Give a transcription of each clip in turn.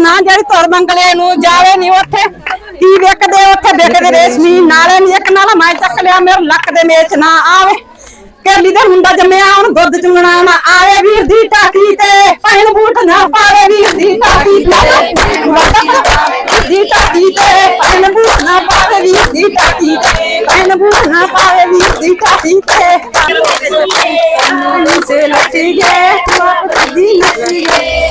ਨਾ ਜਿਹੜੀ ਤੁਰ ਬੰਗਲੇ ਨੂੰ ਜਾਵੇ ਨਹੀਂ ਉੱਥੇ, ਕੀ ਵੇਖਦੇ ਉੱਥੇ? ਵੇਖਦੇ ਰੇਸ਼ਮੀ, ਨਾਲੇ ਨਹੀਂ ਇੱਕ ਨਾਲਾ ਮੈਂ ਚੱਕ ਲਿਆ, ਮੇਰੇ ਲੱਕ ਦੇ ਮੇਚ ਨਾ ਆਵੇ। ਕੇਲੀ ਦਾ ਮੁੰਡਾ ਜੰਮਿਆ ਹੁਣ ਦੁੱਧ ਚੁੰਗਣਾ ਨਾ ਆਵੇ। ਵੀਰ ਦੀ ਟਾਕੀ ਤੇ ਪੈਣ ਬੂਟ ਨਾ ਪਾਵੇ, ਵੀਰ ਦੀ ਟਾਕੀ ਤੇ ਦੀ ਟਾਕੀ ਤੇ ਪੈਣ ਬੂਟ ਨਾ ਪਾਵੇ, ਵੀਰ ਦੀ ਟਾਕੀ ਤੇ ਪੈਣ ਬੂਟ ਨਾ ਪਾਵੇ, ਵੀਰ ਦੀ ਟਾਕੀ ਤੇ ਸੇ ਲੱਤੀ ਗੇ ਤੂੰ ਦੀ ਲੱਤੀ ਗੇ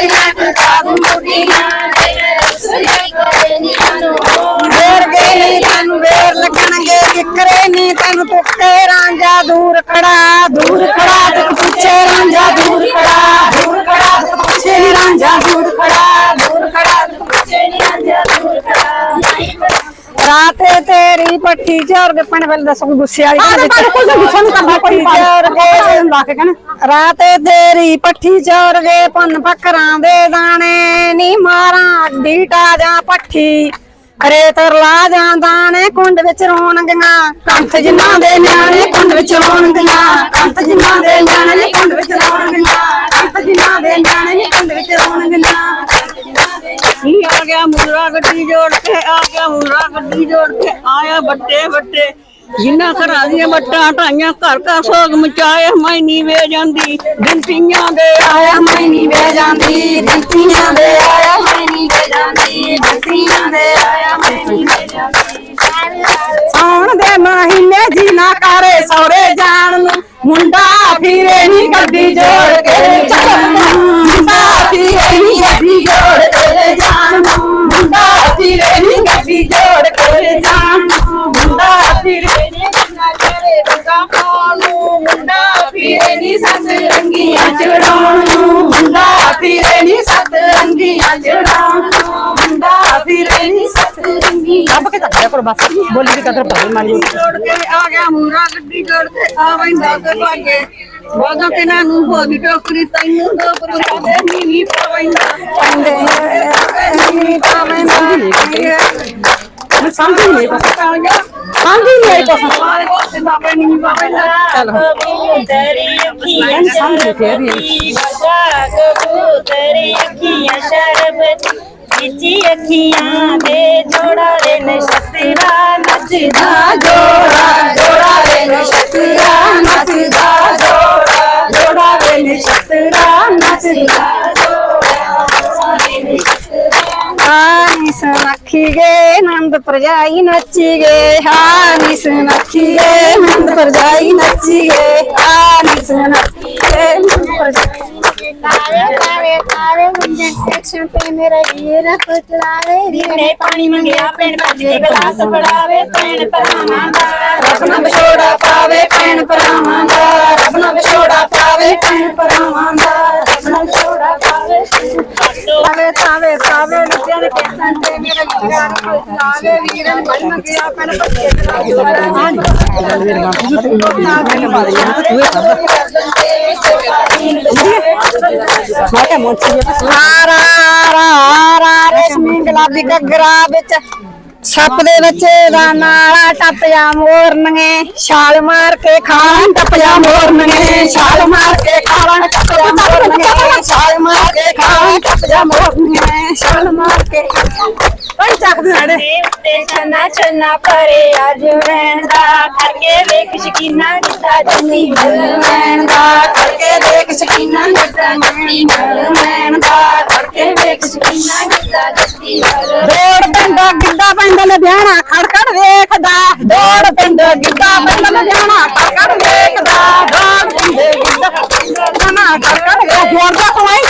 ਵੇ ਦੂਰ ਖੜਾ ਦੂਰ ਖੜਾ ਦੁੱਖ ਪੁੱਛੇ ਰਾਂਝਾ ਦੂਰ ਖੜਾ ਦੂਰ ਖੜਾ ਦੁੱਖ ਪੁੱਛੇ ਰਾਂਝਾ ਦੂਰ ਖੜਾ ਦੂਰ ਖੜਾ ਦੁੱਖ ਪੁੱਛੇ ਰਾਂਝਾ ਦੂਰ ਖੜਾ ਰਾਤੇ ਤੇਰੀ ਪੱਠੀ ਝੋਰ ਕੇ ਪਿੰਡ ਵੱਲ ਦੱਸੋ ਗੁੱਸੇ ਵਾਲੀ ਗੱਲ ਵਿੱਚ ਕੋਈ ਗੁੱਸਾ ਨਹੀਂ ਕਰਦਾ ਕੋਈ ਝੋਰ ਕੇ ਲਾ ਕੇ ਕਹਿਣਾ ਰਾਤੇ ਤੇਰੀ ਪੱਠੀ ਝੋਰ ਕੇ ਪੰਨ ਫਕਰਾਂ ਦੇ ਦਾਣੇ ਨੀ ਮਾਰਾਂ ਅੱਡੀ ਟਾ ਪੱਠੀ। ਅਰੇ ਤਰਲਾ ਜਾਂਦਾ ਨੇ ਕੁੰਡ ਵਿੱਚ ਰੋਣਗੀਆਂ ਕੰਥ ਜਿਨ੍ਹਾਂ ਦੇ ਨਿਆਣੇ ਕੁੰਡ ਵਿੱਚ ਰੋਣਗੀਆਂ ਕੰਥ ਜਿਨ੍ਹਾਂ ਦੇ ਨਿਆਣੇ ਕੁੰਡ ਵਿੱਚ ਰੋਣਗੀਆਂ ਕੰਥ ਜਿਨ੍ਹਾਂ ਦੇ ਨਿਆਣੇ ਕੁੰਡ ਵਿੱਚ ਰੋਣਗੀਆਂ ਨੀ ਆ ਗਿਆ ਮੁੰਦਰਾ ਗੱਡੀ ਜੋੜ ਕੇ ਆ ਗਿਆ ਮੁੰਦਰਾ ਗੱਡੀ ਜੋੜ ਕੇ ਆਇਆ ਵੱਡੇ ਵੱਡੇ। ਜਿੰਨਾ ਘਰਾਂ ਦੀਆਂ ਵੱਟਾਂ ਢਾਈਆਂ, ਘਰ ਘਰ ਸੋਗ ਮਚਾਏ ਮੈਂ ਨਹੀਂ ਵੇ ਜਾਂਦੀ। ਦਿੰਤੀਆਂ ਦੇ ਆਇਆ ਮੈਂ ਨਹੀਂ ਵੇ ਜਾਂਦੀ। ਦਿੱਤੀਆਂ ਦੇ ਆਇਆ ਮੈਂ ਨਹੀਂ ਵੇ ਜਾਂਦੀ। ਦਿੱਤੀਆਂ ਦੇ ਆਇਆ ਮੈਂ ਨਹੀਂ ਵੇ ਜਾਂਦੀ। ਸੌਣ ਦੇ ਮਹੀਨੇ ਜੀ ਨਾ ਕਰੇ ਸੌਰੇ ਜਾਣ ਨੂੰ। ਮੁੰਡਾ ਫਿਰੇ ਨਹੀਂ ਗੱਡੀ ਜੋੜ ਕੇ। ਚੱਲ ਰੰਗੀਆਂ ਚੜਾਉਣ ਨੂੰ ਮੁੰਡਾ ਫਿਰੇ ਨਹੀਂ ਸੱਤ ਰੰਗੀਆਂ ਲੱਭ ਕੇ ਤਾਂ ਕੋਲ ਬਸ ਬੋਲੀ ਦੀ ਕਦਰ ਬਦਲ ਮਾਰੀ ਜੋੜ ਕੇ ਆ ਗਿਆ ਮੁੰਦਰਾ ਗੱਡੀ ਜੋੜ ਕੇ ਆ ਵੈਂਦਾ ਤੇ ਭਾਗੇ ਵਾਗਾ ਕਿਨਾਂ ਨੂੰ ਹੋਦੀ ਟੋਕਰੀ ਤੈਨੂੰ ਦੋ ਪ੍ਰਸ਼ਾਦੇ ਨੀ ਨੀ ਪਵੈਂਦਾ ਮੈਂ ਸਮਝ ਹੀ ਨਹੀਂ ਪਾ ਸਮਝ ਹੀ ਨਹੀਂ ਆਈ ਪਸੰਦ ਸਾਰੇ ਕੋਸੇ ਦਾ ਪੈਣੀ ਨੀ ਪਵੈਂਦਾ ਚਲ ਕਬੂਤਰੀ ਅੱਖੀਆਂ ਸਮਝ ਫੇਰ ਵੀ ਬਜਾ ਕਬੂਤਰੀ ਅੱਖੀਆਂ ਸ਼ਰਬਤ ਜਿੱਚੀ ਅੱਖੀਆਂ ਦੇ ਜੋੜਾ ਰੇ ਨਸ਼ਤਰਾ ਨੱਚਦਾ ਜੋੜਾ ಮಂದ ಪ್ರಜಾಯಿ ನಚ್ಚಿಗೆ ಹಾನಿಸ ನಚ್ಚಿಗೆ ಮಂದ ಪ್ರಜಾಯಿ ನಚ್ಚಿಗೆ ಹಾನಿಸ ನಚ್ಚಿಗೆ पर जाई नची गे पर रसना बिछोड़ा पावे पेड़ पर रसना बिछोड़ा पावे पेड़ पर पावे ਦਾ ਰੱਬ ਨਾ ਵਿਛੋੜਾ ਪਾਵੇ ਭੈਣ ਭਰਾਵਾਂ ਦਾ ਰੱਬ ਨਾ ਵਿਛੋੜਾ ਪਾਵੇ ਭੈਣ ਭਰਾਵਾਂ ਦਾ ਰੱਬ ਨਾ ਵਿਛੋੜਾ ਪਾਵੇ ਤਾਵੇ ਤਾਵੇ ਤਾਵੇ ਨੱਚਿਆ ਦੇ ਕੇਸਾਂ ਤੇ ਮੇਰੇ ਵੀਰਾਂ ਨੂੰ ਲਾਵੇ ਵੀਰਾਂ ਨੂੰ ਬਣ ਗਿਆ ਪੈਣ ਬੱਚੇ ਮੈਂ ਕਿਹਾ ਮੋਚੀ ਰਾ ਰਾ ਰਾ ਰਾ ਰੇਸ਼ਮੀ ਗੁਲਾਬੀ ਘੱਗਰਾ ਵਿੱਚ। ਸੱਪ ਦੇ ਬੱਚੇ ਦਾ ਨਾਲਾ ਟੱਪ ਜਾ ਮੋਰਨਗੇ ਛਾਲ ਮਾਰ ਕੇ ਖਾਣ ਟੱਪ ਜਾ ਮੋਰਨਗੇ ਛਾਲ ਮਾਰ ਕੇ ਖਾਣ ਟੱਪ ਜਾ ਮੋਰਨਗੇ ਛਾਲ ਮਾਰ ਕੇ ਖਾਣ ਟੱਪ ਜਾ ਮੋਰਨਗੇ ਛਾਲ ਮਾਰ ਕੇ ਭਾਈ ਚੱਕਦੇ ਸਾਡੇ ਤੇ ਛੰਨਾ ਛੰਨਾ ਪਰੇ ਅੱਜ ਵੈਣ ਦਾ ਕਰਕੇ ਵੇਖ ਸ਼ਕੀਨਾ ਕਿੱਦਾਂ ਜੰਮੀ ਮੈਨ ਦਾ ਕਰਕੇ ਦੇਖ ਸ਼ਕੀਨਾ ਕਿੱਦਾਂ ਜੰਮੀ ਮੈਣ ਦਾ ਕਰਕੇ ਵੇਖ ਸ਼ਕੀਨਾ ਕਿੱਦਾਂ ਜੱਤੀ ਦੌੜ ਪੈਂਦਾ ਗਿੱਧਾ ਪੈਂਦਾ ਲੁਧਿਆਣਾ ਖੜਖੜ ਵੇਖਦਾ ਦੌੜ ਪੈਂਦਾ ਗਿੱਧਾ ਪੈਂਦਾ ਲੁਧਿਆਣਾ ਖੜਖੜ ਵੇਖਦਾ ਦੌੜ ਪੈਂਦੇ ਗਿੱਧਾ ਲੁਧਿਆਣਾ ਖੜਖੜ ਵੇਖ ਜੋਰ ਦਾ ਕਮਾਈ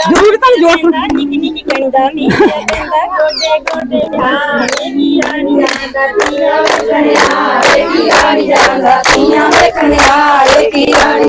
ਜ਼ਰੂਰ ਤਾਂ ਜੋਰ ਨਿੱਕੀ ਨਿੱਕੀ ਕਣਦਾ ਮੀ ਪੈਂਦਾ ਗੋਡੇ ਗੋਡੇ ਹਾਂ ਇਹ ਰਾਣੀਆਂ ਦਾ ਤੀਆਂ ਵੇਖਣਿਆ ਇਹ ਰਾਣੀ ਜਾਂਦਾ ਤੀਆਂ ਵੇਖਣਿਆ ਇਹ ਰਾਣੀ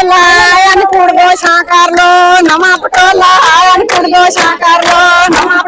ਨੀ ਕੁੜ ਗੋਸ਼ਾ ਕਰ ਲੋ ਨਵਾਂ ਪਟੋਲਾ ਆਇਆ ਨੀ ਕੁੜ ਗੋਸ਼ਾ ਕਰ ਲੋ